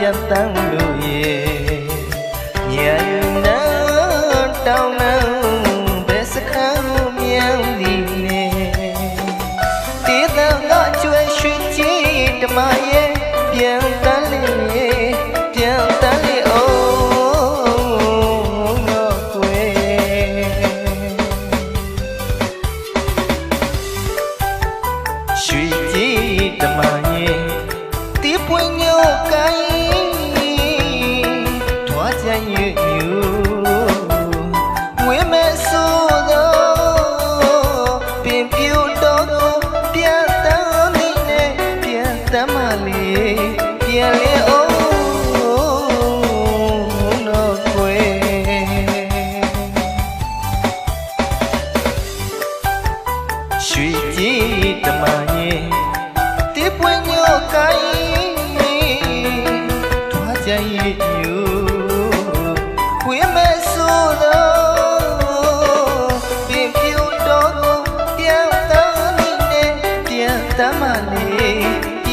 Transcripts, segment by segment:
ပြန်တန်းလို့ ရွှေကြည်တမန်ရဲ့တီးပွင့်ညိုကိုင်းထွားချင်ရဲ့ညူ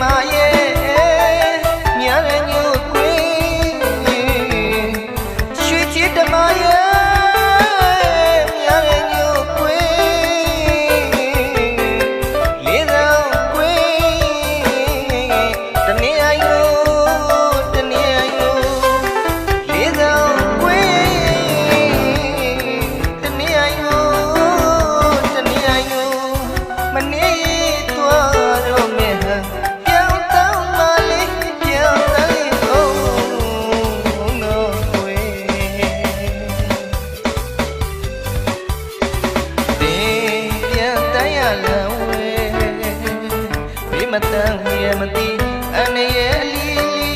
ไหน မတန်မြဲမသိအနေရဲ့လီလီ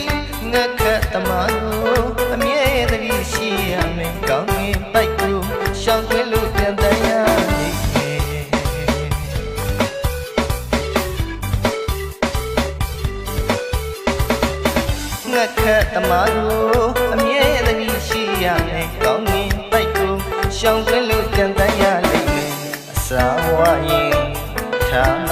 ငါခတ်တမလို့အမြဲတည်းရှိရမယ်ကောင်းငင်ပိုက်ကိုရှောင်းသွင်းလို့ပြန်တန်ရငါခတ်တမလို့အမြဲတည်းရှိရမယ်ကောင်းငင်ပိုက်ကိုရှောင်းသွင်းလို့ပြန်တန်ရလိမ့်မယ်အစာဝရင်ထား